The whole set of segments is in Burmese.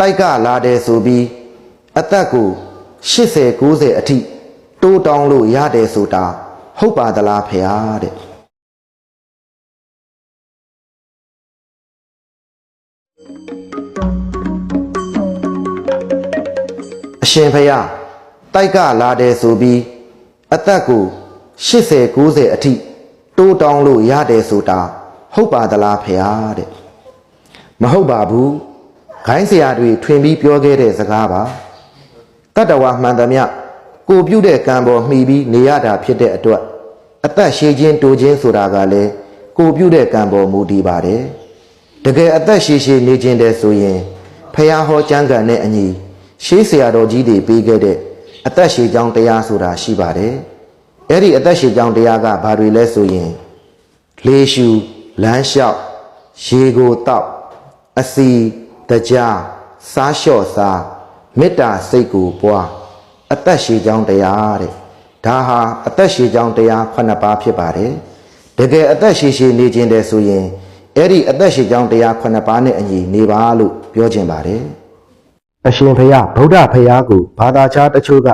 တိုက်ကလာတယ်ဆိုပြီးအသက်ကို80 90အထိတိုးတောင်းလို့ရတယ်ဆိုတာဟုတ်ပါသလားဖေဟာတဲ့အရှင်ဖယားတိုက်ကလာတယ်ဆိုပြီးအသက်ကို80 90အထိတိုးတောင်းလို့ရတယ်ဆိုတာဟုတ်ပါသလားဖယားတဲ့မဟုတ်ပါဘူး ခိုင်းဆရာတွေထွင်ပြီးပြောခဲ့တဲ့စကားပါတတ္တဝါမှန်သမျှကိုပြုတ်တဲ့ကံပေါ်မှီပြီးနေရတာဖြစ်တဲ့အတွက်အသက်ရှည်ခြင်းတိုးခြင်းဆိုတာကလည်းကိုပြုတ်တဲ့ကံပေါ်မူတည်ပါတယ်တကယ်အသက်ရှည်ရှည်နေခြင်းတဲ့ဆိုရင်ဖယားဟောကျမ်းဂန်နဲ့အညီရှေးဆရာတော်ကြီးတွေပေးခဲ့တဲ့အသက်ရှည်ကြောင်းတရားဆိုတာရှိပါတယ်အဲ့ဒီအသက်ရှည်ကြောင်းတရားကဘာတွေလဲဆိုရင်လေးရှူလမ်းလျှောက်ရေကိုတောက်အစီ တကြားစားလျှော့စားမေတ္တာစိတ်ကိုပွားအသက်ရှည်ကြောင်းတရားတဲ့ဒါဟာအသက်ရှည်ကြောင်းတရားခုနှစ်ပါးဖြစ်ပါတယ်တကယ်အသက်ရှည်ရှည်နေခြင်းတဲ့ဆိုရင်အဲ့ဒီအသက်ရှည်ကြောင်းတရားခုနှစ်ပါးနဲ့အညီနေပါလို့ပြောခြင်းပါတယ်အရှင်ဖယားဗုဒ္ဓဖယားကိုဘာသာခြားတချို့က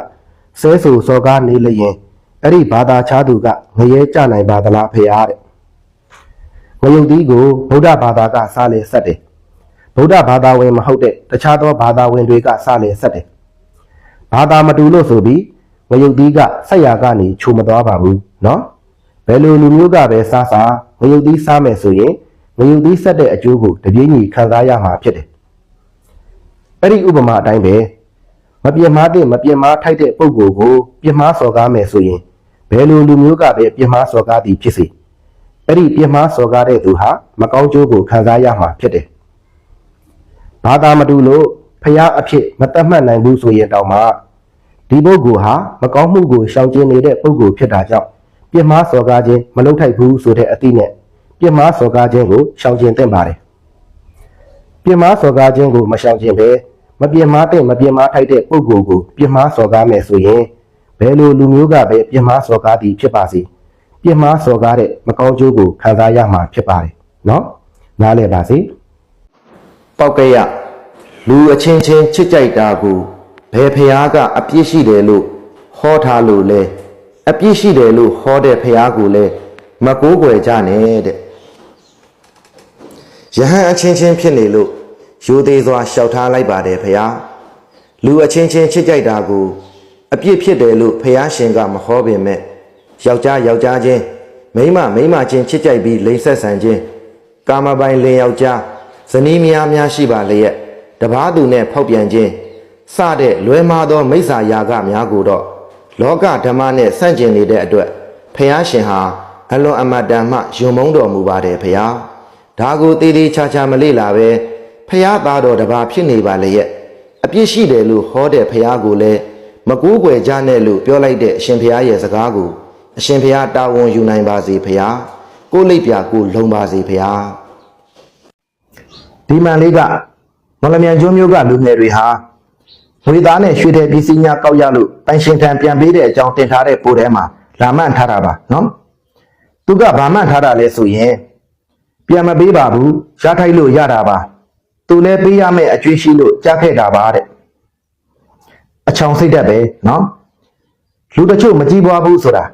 ဆဲဆူစော်ကားနေလျင်အဲ့ဒီဘာသာခြားသူကငရဲကြနိုင်ပါသလားဖယားတဲ့ငရုတ်သီးကိုဗုဒ္ဓဘာသာကစားလေဆက်တယ် ဗုဒ္ဓဘာသာဝင်မဟုတ်တဲ့တခြားသောဘာသာဝင်တွေကစလည်ဆက်တယ်။ဘာသာမတူလို့ဆိုပြီးငရုတ်သီးကဆက်ရကနေခြုံမသွားပါဘူးနော်။ဘယ်လိုလူမျိုးကပဲစားစားငရုတ်သီးစားမယ်ဆိုရင်ငရုတ်သီးဆက်တဲ့အကျိုးကိုတပြင်းညီခံစားရမှာဖြစ်တယ်။အဲ့ဒီဥပမာအတိုင်းပဲမပြင်းမာတဲ့မပြင်းမာထိုက်တဲ့ပုံကိုယ်ကိုပြင်းမာစော်ကားမယ်ဆိုရင်ဘယ်လိုလူမျိုးကပဲပြင်းမာစော်ကားသည်ဖြစ်စေအဲ့ဒီပြင်းမာစော်ကားတဲ့သူဟာမကောင်းကျိုးကိုခံစားရမှာဖြစ်တယ်။ ဘာသာမတူလို့ဖျားအဖြစ်မတတ်မှတ်နိုင်ဘူးဆိုရင်တောင်မှဒီပုဂ္ဂိုလ်ဟာမကောင်းမှုကိုရှောင်ကျဉ်နေတဲ့ပုဂ္ဂိုလ်ဖြစ်တာကြောင့်ပြင်းမာစော်ကားခြင်းမလုပ်ထိုက်ဘူးဆိုတဲ့အသည့်နဲ့ပြင်းမာစော်ကားခြင်းကိုရှောင်ကျဉ်သင့်ပါတယ်။ပြင်းမာစော်ကားခြင်းကိုမရှောင်ကျဉ်ဘဲမပြင်းမာတဲ့မပြင်းမာထိုက်တဲ့ပုဂ္ဂိုလ်ကိုပြင်းမာစော်ကားမယ်ဆိုရင်ဘယ်လိုလူမျိုးကပဲပြင်းမာစော်ကားသည်ဖြစ်ပါစေ။ပြင်းမာစော်ကားတဲ့မကောင်းကျိုးကိုခံစားရမှာဖြစ်ပါတယ်နော်နားလည်ပါစေ ပောက်ကရလူအချင်းချင်းချစ်ကြိုက်တာကိုဘယ်ဖျားကအပြစ်ရှိတယ်လို့ဟောထားလို့လဲအပြစ်ရှိတယ်လို့ဟောတဲ့ဖျားကိုလဲမကိုးကွယ်ကြနဲ့တဲ့ယဟန်အချင်းချင်းဖြစ်နေလို့ယူသေးစွာရှောက်ထားလိုက်ပါတယ်ဖျားလူအချင်းချင်းချစ်ကြိုက်တာကိုအပြစ်ဖြစ်တယ်လို့ဖျားရှင်ကမဟောပင်မဲ့ယောက်ျားယောက်ျားချင်းမိန်းမမိန်းမချင်းချစ်ကြိုက်ပြီးလိမ့်ဆက်ဆန်ခြင်းကာမပိုင်လင်ယောက်ျား ဇနီးမယားများရှိပါလျက်တပားသူနဲ့ဖောက်ပြန်ခြင်းစတဲ့လွဲမားသောမိစ္ဆာယာကများကိုတော့လောကဓမ္မနဲ့ဆန့်ကျင်နေတဲ့အတွက်ဖះရှင်ဟာအလွန်အမတ်တန်မှယုံမုန်းတော်မူပါတယ်ဖះဒါကိုတည်တည်ချာချာမလေ့လာပဲဖះသားတော်တပါးဖြစ်နေပါလျက်အပြစ်ရှိတယ်လို့ဟောတဲ့ဖះကိုလည်းမကူးကွယ်ကြနဲ့လို့ပြောလိုက်တဲ့အရှင်ဖះရဲ့စကားကိုအရှင်ဘုရားတာဝန်ယူနိုင်ပါစေဘုရားကိုလိပ်ပြကိုလုံပါစေဘုရား ဒီမှန်လေးကမလမြန်ကျွန်းမျိုးကလူငယ်တွေဟာဝေသားနဲ့ရွှေတဲ့ပစ္စည်းများကောက်ရလို့တိုင်ရှင်ထံပြန်ပေးတဲ့အကြောင်းတင်ထားတဲ့ပို့ထဲမှာလာမှန်ထားတာပါနော်သူကဗာမှန်ထားတာလဲဆိုရင်ပြန်မပေးပါဘူးရထိုက်လို့ရတာပါသူလည်းပေးရမယ့်အကျွေးရှိလို့ကြားခဲ့တာပါတဲ့အချောင်စိတ်သက်ပဲနော်လူတချို့မကြည်ပွားဘူးဆိုတာ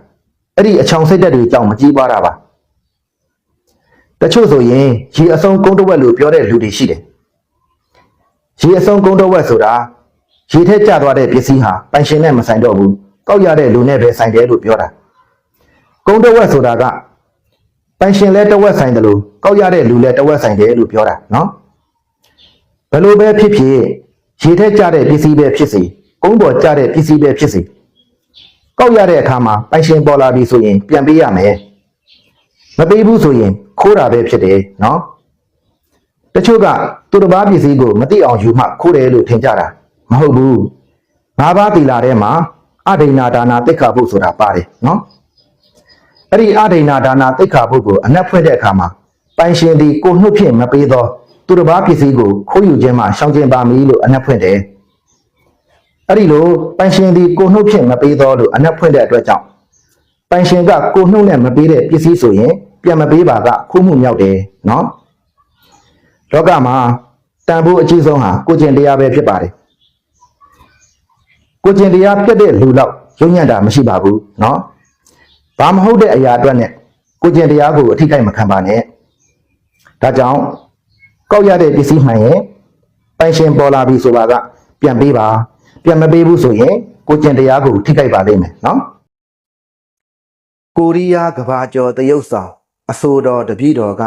အဲ့ဒီအချောင်စိတ်တက်တွေကြောင့်မကြည်ပွားတာပါ တချို့ဆိုရင်ရေအစုံကုန်းတစ်ဝက်လို့ပြောတဲ့လူတွေရှိတယ်ရေအစုံကုန်းတစ်ဝက်ဆိုတာရေထက်ကျသွားတဲ့ပစ္စည်းဟာပိုင်ရှင်နဲ့မဆိုင်တော့ဘူးတောက်ရတဲ့လူနဲ့ပဲဆိုင်တယ်လို့ပြောတာကုန်းတစ်ဝက်ဆိုတာကပိုင်ရှင်လဲတစ်ဝက်ဆိုင်တယ်လို့ကောက်ရတဲ့လူလဲတစ်ဝက်ဆိုင်တယ်လို့ပြောတာနော်ဘယ်လိုပဲဖြစ်ဖြစ်ရေထက်ကျတဲ့ပစ္စည်းပဲဖြစ်စေကုန်းပေါ်ကျတဲ့ပစ္စည်းပဲဖြစ်စေကောက်ရတဲ့အခါမှာပိုင်ရှင်ပေါ်လာပြီဆိုရင်ပြန်ပေးရမယ် မပေးဘူးဆိုရင်ခိုးတာပဲဖြစ်တယ်နော်တချို့ကသူတစ်ပါးပစ္စည်းကိုမသိအောင်ယူမှခိုးတယ်လို့ထင်ကြတာမဟုတ်ဘူးငါးပါးတီလာထဲမှာအဒိဏဒါနာတိခါဘုဆိုတာပါတယ်နော်အဲ့ဒီအဒိဏဒါနာတိခါဘုကိုအနက်ဖွင့်တဲ့အခါမှာပိုင်ရှင်ဒီကိုနှုတ်ဖြင့်မပေးသောသူတစ်ပါးပစ္စည်းကိုခိုးယူခြင်းမှာရှောင်ကျဉ်ပါမည်လို့အနက်ဖွင့်တယ်အဲ့ဒီလိုပိုင်ရှင်ဒီကိုနှုတ်ဖြင့်မပေးတော့လို့အနက်ဖွင့်တဲ့အတွက်ကြောင့်ပိုင်ရှင်ကကိုနှုတ်နဲ့မပေးတဲ့ပစ္စည်းဆိုရင် ပြန်မပေးပါကခိုးမှုမြောက်တယ်နော်လောကမှာတန်ဖိုးအကြီးဆုံးဟာကိုကျင့်တရားပဲဖြစ်ပါတယ်ကိုကျင့်တရားပြတ်တဲ့လူလောက်ယုံညံ့တာမရှိပါဘူးနော်ဘာမဟုတ်တဲ့အရာအတွက်နဲ့ကိုကျင့်တရားကိုအထိကိုက်မခံပါနဲ့ဒါကြောင့်ကောက်ရတဲ့ပစ္စည်းမှန်ရင်ပိုင်ရှင်ပေါ်လာပြီဆိုပါကပြန်ပေးပါပြန်မပေးဘူးဆိုရင်ကိုကျင့်တရားကိုထိခိုက်ပါလိမ့်မယ်နော်ကိုရီးယားကဘာကျော်တရုတ်ဆောင် အဆိုတော်တပည့်တော်က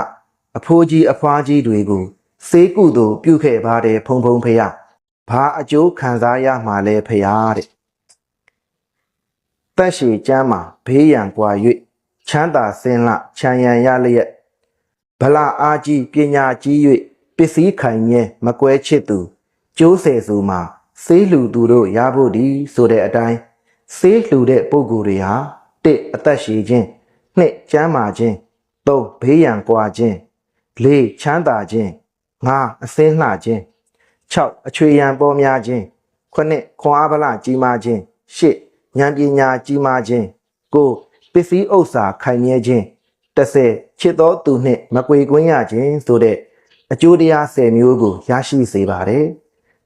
အဖိုးကြီးအဖွားကြီးတွေကိုစေးကုသိုလ်ပြုခဲ့ပါတယ်ဖုံဖုံဖရဘာအကျိုးခံစားရမှာလဲဖရာတဲ့တက်ရှိကျမ်းမှာဘေးရန်ကွာ၍ချမ်းသာစင်လချမ်းရန်ရလျက်ဗလာအားကြီးပညာကြီး၍ပစ္စည်းခိုင်မြဲမကွဲချစ်သူကျိုးဆယ်စုမှာစေးလူသူတို့ရဖို့ဒီဆိုတဲ့အတိုင်းစေးလှူတဲ့ပုံကိုယ်တွေဟာတစ်အသက်ရှိခြင်းနှစ်ကျမ်းမာခြင်း သုံးဘေးရန်ကွာခြင်းလေးချမ်းသာခြင်းငါအစင်းလှခြင်း6အချွေရန်ပေါ်များခြင်း9ခွန်အားဗလကြီးမားခြင်း10ဉာဏ်ပညာကြီးမားခြင်း9ပစ္စည်းဥစ္စာခိုင်မြဲခြင်း10ချစ်တော်သူနှင့်မကွေကွင်းရခြင်းဆိုတဲ့အကျိုးတရား10မျိုးကိုရရှိစေပါတယ်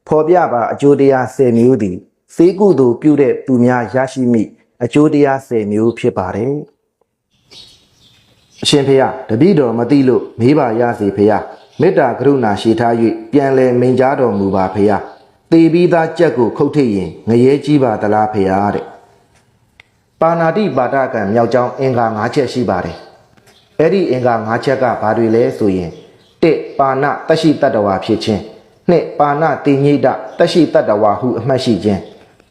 ဖော်ပြပါအကျိုးတရား10မျိုးသည်စေကုသိုလ်ပြုတဲ့သူများရရှိမိအကျိုးတရား10မျိုးဖြစ်ပါတယ် အရှင်ဖေယတပည့်တော်မသိလို့မေးပါရစေဖေယမေတ္တာကရုဏာရှိထား၍ပြန်လဲမိန်ကြားတော်မူပါဖေယသေပြီးသားကြက်ကိုခုတ်ထိတ်ရင်ငရဲကြီးပါသလားဖေယတဲ့ပါဏာတိပါဒကံမြောက်ကျောင်းအင်္ဂါ၅ချက်ရှိပါတယ်အဲ့ဒီအင်္ဂါ၅ချက်ကဘာတွေလဲဆိုရင်1ပါဏတရှိတတ္တဝါဖြစ်ခြင်း2ပါဏတိညိတတရှိတတ္တဝါဟုအမှတ်ရှိခြင်း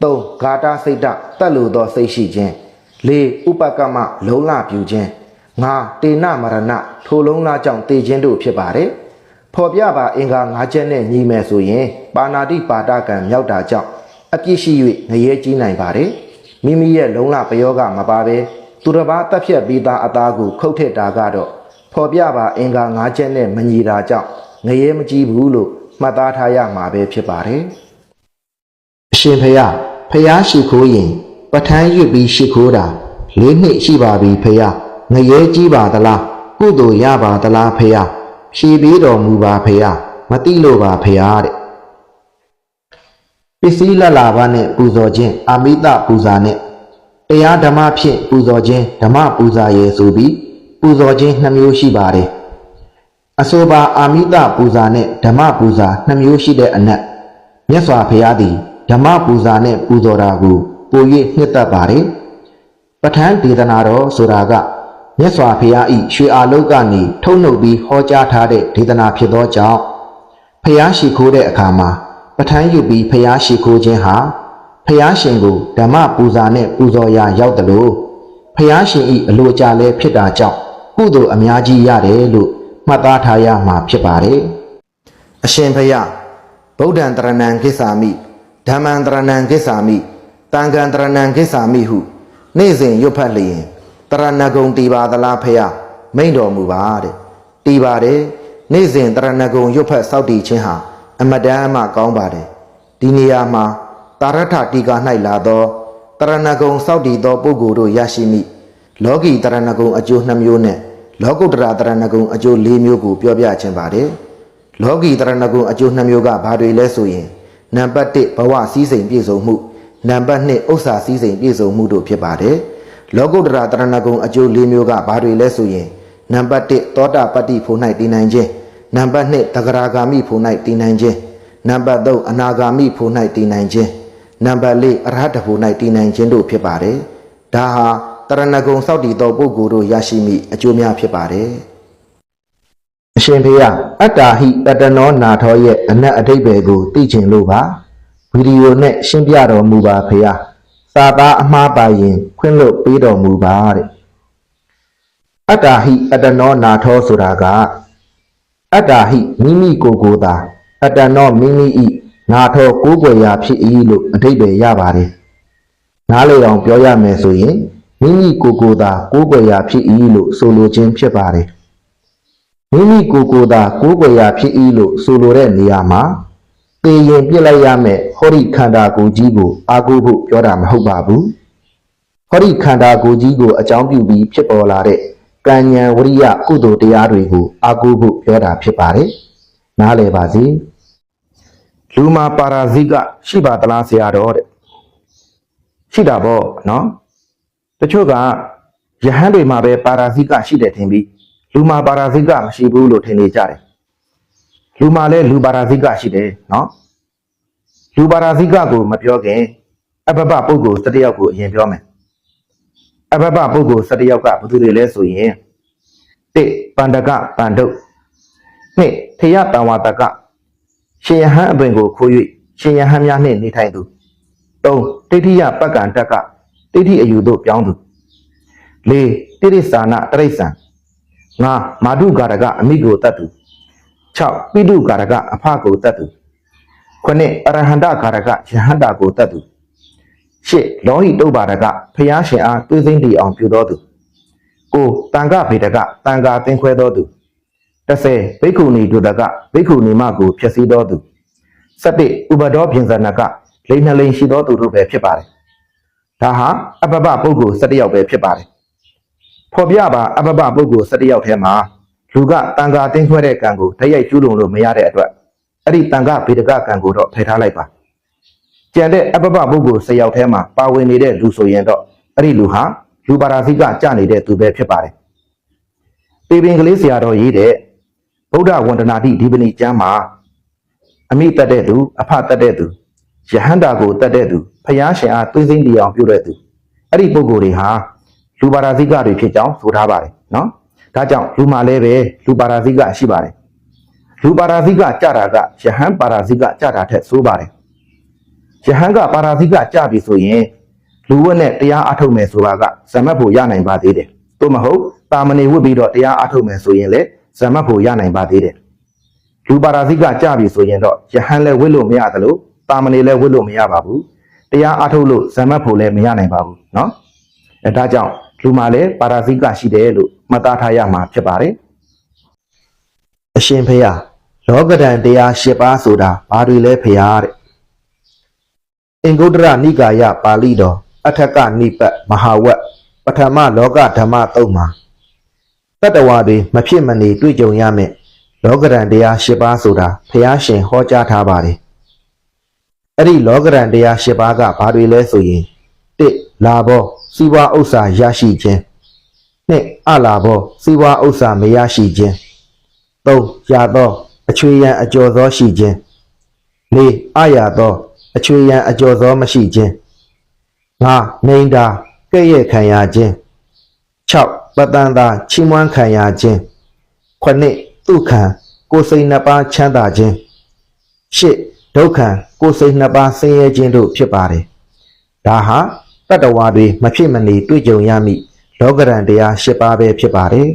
3ဂါတာစိတ်တတတ်လို့သောစိတ်ရှိခြင်း4ဥပကမလုံလပြူခြင်း 5တေနမရဏထိုလုံးလားကြောင့်တေခြင်းတို့ဖြစ်ပါတယ်ဖော်ပြပါအင်္ဂါ၅ချက်နဲ့ညီမယ်ဆိုရင် ပါဏာတိပါဒကံမြောက်တာကြောင့်အပြစ်ရှိ၍ငရဲကြီးနိုင်ပါတယ်မိမိရဲ့လုံလပယောကမပါပဲသူတစ်ပါးတက်ဖြတ်ပြီးသားအသားကိုခုတ်ထစ်တာကတော့ဖော်ပြပါအင်္ဂါ၅ချက်နဲ့မညီတာကြောင့်ငရဲမကြီးဘူးလို့မှတ်သားထားရမှာပဲဖြစ်ပါတယ်အရှင်ဖယားဖယားရှိခိုးရင်ပဋ္ဌာန်းရွတ်ပြီးရှိခိုးတာ၄နှစ်ရှိပါပြီဖယား ငရဲကြီးပါသလားကုသိုလ်ရပါသလားဖယားဖြေပေးတော်မူပါဖယားမတိလို့ပါဖယားတဲ့ပစ္စည်းလလာပါနဲ့ပူဇော်ခြင်းအာမိတပူဇာနဲ့တရားဓမ္မဖြင့်ပူဇော်ခြင်းဓမ္မပူဇာရေဆိုပြီးပူဇော်ခြင်းနှမျိုးရှိပါတယ်အဆိုပါအာမိတပူဇာနဲ့ဓမ္မပူဇာနှမျိုးရှိတဲ့အနက်မြတ်စွာဘုရားသည်ဓမ္မပူဇာနဲ့ပူဇော်တာကိုပို၍နှစ်သက်ပါတယ်ပဋ္ဌာန်းဒေသနာတော်ဆိုတာက မြတ်စွာဘုရားဤရွှေအာလုတ်ကနေထုတ်နှုတ်ပြီးဟောကြားထားတဲ့ဒေသနာဖြစ်သောကြောင့်ဘုရားရှိခိုးတဲ့အခါမှာပဋ္ဌာန်းယူပြီးဘုရားရှိခိုးခြင်းဟာဘုရားရှင်ကိုဓမ္မပူဇာနဲ့ပူဇော်ရာရောက်တယ်လို့ဘုရားရှင်ဤအလိုကြလဲဖြစ်တာကြောင့်ကုသိုလ်အများကြီးရတယ်လို့မှတ်သားထားရမှာဖြစ်ပါတယ်အရှင်ဘုရားဗုဒ္ဓံတရဏံကိစ္ဆာမိဓမ္မံတရဏံကိစ္ဆာမိတန်ခံတရဏံကိစ္ဆာမိဟု နေ့စဉ်ရွတ်ဖတ်လျင် တရဏဂုံတီပါသလားဖះမိန်တော်မူပါတဲ့တီပါတယ်နေ့စဉ်တရဏဂုံရွတ်ဖတ်စောက်တည်ခြင်းဟာအမတန်မှကောင်းပါတယ်ဒီနေရာမှာတာရထတီကာ၌လာသောတရဏဂုံစောက်တည်သောပုဂ္ဂိုလ်တို့ရရှိမိလောကီတရဏဂုံအကျိုး2မျိုးနဲ့လောကုတ္တရာတရဏဂုံအကျိုး4မျိုးကိုပြောပြခြင်းပါတယ်လောကီတရဏဂုံအကျိုး2မျိုးကဘာတွေလဲဆိုရင်နံပါတ်1ဘဝစည်းစိမ်ပြည့်စုံမှုနံပါတ်2ဥစ္စာစည်းစိမ်ပြည့်စုံမှုတို့ဖြစ်ပါတယ် လောကုတ္တရာတရဏဂုံအကျိုး၄မျိုးကဘာတွေလဲဆိုရင်နံပါတ်1သောတာပတ္တိဖို့၌တည်နိုင်ခြင်းနံပါတ်2တဂရာဂာမိဖို့၌တည်နိုင်ခြင်းနံပါတ်3အနာဂာမိဖို့၌တည်နိုင်ခြင်းနံပါတ်4အရဟတဖို့၌တည်နိုင်ခြင်းတို့ဖြစ်ပါတယ်ဒါဟာတရဏဂုံစောက်တည်သောပုဂ္ဂိုလ်တို့ရရှိမိအကျိုးများဖြစ်ပါတယ်အရှင်ဖေယအတ္တာဟိတတနောနာထောရဲ့အနက်အဓိပ္ပာယ်ကိုသိချင်လို့ပါဗီဒီယိုနဲ့ရှင်းပြတော်မူပါဖေယ စာသားအမှားပါရင်ခွင့်လွတ်ပေးတော်မူပါတဲ့အတ္တာဟိအတ္တနောနာထောဆိုတာကအတ္တာဟိမိမိကိုယ်ကိုယ်သာအတ္တနောမိမိဤနာထောကိုးကွယ်ရာဖြစ်၏လို့အဓိပ္ပာယ်ရပါတယ်နားလေအောင်ပြောရမယ်ဆိုရင်မိမိကိုယ်ကိုယ်သာကိုးကွယ်ရာဖြစ်၏လို့ဆိုလိုခြင်းဖြစ်ပါတယ်မိမိကိုယ်ကိုယ်သာကိုးကွယ်ရာဖြစ်၏လို့ဆိုလိုတဲ့နေရာမှာ ပေရင်ပြစ်လိုက်ရမယ်ဟောဒီခန္ဓာကိုယ်ကြီးကိုအာကိုဖို့ပြောတာမဟုတ်ပါဘူးဟောဒီခန္ဓာကိုယ်ကြီးကိုအကြောင်းပြုပြီးဖြစ်ပေါ်လာတဲ့ကံဉဏ်ဝရိယကုသိုလ်တရားတွေကိုအာကိုဖို့ပြောတာဖြစ်ပါတယ်နားလည်ပါစေလူမှာပါရာဇိကရှိပါသလားဆရာတော်တဲ့ရှိတာပေါ့နော်တချို့ကယဟန်တွေမှာပဲပါရာဇိကရှိတယ်ထင်ပြီးလူမှာပါရာဇိကမရှိဘူးလို့ထင်နေကြတယ် လူမှာလည်းလူပါရာဇိကရှိတယ်နော်လူပါရာဇိကကိုမပြောခင်အဘဘပုဂ္ဂိုလ်၁၁ယောက်ကိုအရင်ပြောမယ်အဘဘပုဂ္ဂိုလ်၁၁ယောက်ကဘယ်သူတွေလဲဆိုရင်တစ်ပန္ဒကပန္ဒုတ်နှစ်ထယတံဝတကရှင်ယဟန်အပင်ကိုခိုး၍ရှင်ယဟန်များနှင့်နေထိုင်သူ၃တိဋ္ဌိယပက္ကံတက်ကတိဋ္ဌိအယူသို့ပြောင်းသူ၄တိရိစ္ဆာနတရိစ္ဆံ၅မာဓုကာရကအမိကိုတတ်သူ ၆ပိတုကာရကအဖကိုတတ်သူ9အရဟန္တကာရကယဟန္တာကိုတတ်သူ၈လောဟိတုပ္ပါဒကဖျားရှင်အားတွေးစိမ့်တည်အောင်ပြုတော်သူ၉တန်ခဗေဒကတန်ခါသင်ခွဲတော်သူ30ဘိက္ခုနီဒုဒကဘိက္ခုနီမကိုဖြစ်စည်းတော်သူ17ဥပဒောပြင်ဇနကလိမ့်နှလိမ့်ရှိတော်သူတို့ပဲဖြစ်ပါတယ်ဒါဟာအပပပုဂ္ဂိုလ်17ယောက်ပဲဖြစ်ပါတယ်ဖော်ပြပါအပပပုဂ္ဂိုလ်17ယောက်ထဲမှာ လူကတန်ခါသင်ခွဲတဲ့ကံကိုတရိုက်ကျူးလွန်လို့မရတဲ့အတွက်အဲ့ဒီတန်ခဗေဒကကံကိုတော့ဖယ်ထားလိုက်ပါကျန်တဲ့အပပပုဂ္ဂိုလ်10ယောက်ထဲမှာပါဝင်နေတဲ့လူဆိုရင်တော့အဲ့ဒီလူဟာလူပါရာဇိကကြနေတဲ့သူပဲဖြစ်ပါတယ်ပေပင်ကလေးဆရာတော်ရေးတဲ့ဗုဒ္ဓဝန္ဒနာတိဒီပဏိကျမ်းမှာအမိတက်တဲ့သူအဖတက်တဲ့သူယဟန္တာကိုတက်တဲ့သူဖယားရှင်အားသွေးစိမ့်တီအောင်ပြုတဲ့သူအဲ့ဒီပုဂ္ဂိုလ်တွေဟာလူပါရာဇိကတွေဖြစ်ကြောင်းဆိုထားပါတယ်နော် ဒါကြောင့်လူမာလည်းပဲလူပါရာဇိကရှိပါတယ်လူပါရာဇိကကြတာကယဟန်ပါရာဇိကကြတာထက်ဆိုးပါတယ်ယဟန်ကပါရာဇိကကြပြီဆိုရင်လူဝတ်နဲ့တရားအထုတ်မယ်ဆိုတာကဇမတ်ဖို့ရနိုင်ပါသေးတယ်သို့မဟုတ်တာမဏေဝတ်ပြီးတော့တရားအထုတ်မယ်ဆိုရင်လည်းဇမတ်ဖို့ရနိုင်ပါသေးတယ်လူပါရာဇိကကြပြီဆိုရင်တော့ယဟန်လည်းဝတ်လို့မရသလိုတာမဏေလည်းဝတ်လို့မရပါဘူးတရားအထုတ်လို့ဇမတ်ဖို့လည်းမရနိုင်ပါဘူးเนาะအဲဒါကြောင့်လူမှာလည်းပါရာဇိကရှိတယ်လို့ မှတ်သားထားရမှာဖြစ်ပါတယ်အရှင်ဖေယလောကဒဏ်တရား၈ပါးဆိုတာဘာတွေလဲဖေယတဲ့အင်္ဂုတ္တရနိကာယပါဠိတော်အထက်ကနိပတ်မဟာဝတ်ပထမလောကဓမ္မတုံးမှာတတ္တဝါတွေမဖြစ်မနေတွေ့ကြုံရမယ်လောကဒဏ်တရား၈ပါးဆိုတာဖះရှင်ဟောကြားထားပါတယ်အဲ့ဒီလောကဒဏ်တရား၈ပါးကဘာတွေလဲဆိုရင်၁လာဘောစီဝါဥစ္စာရရှိခြင်း ၂အလာဘောစီဝါဥစ္စာမရရှိခြင်း၃ရသောအချွေရန်အကျော်သောရှိခြင်း၄အရာသောအချွေရန်အကျော်သောမရှိခြင်း၅နေတာကဲ့ရဲ့ခံရခြင်း6ပတန်တာချီးမွမ်းခံရခြင်း9ဒုက္ခံကိုယ်စိတ်နှစ်ပါးချမ်းသာခြင်း10ဒုက္ခံကိုယ်စိတ်နှစ်ပါးဆင်းရဲခြင်းတို့ဖြစ်ပါတယ်ဒါဟာတတ္တဝါတွေမဖြစ်မနေတွေ့ကြုံရမည့် လောကရန်တရား10ပါးပဲဖြစ်ပါတယ်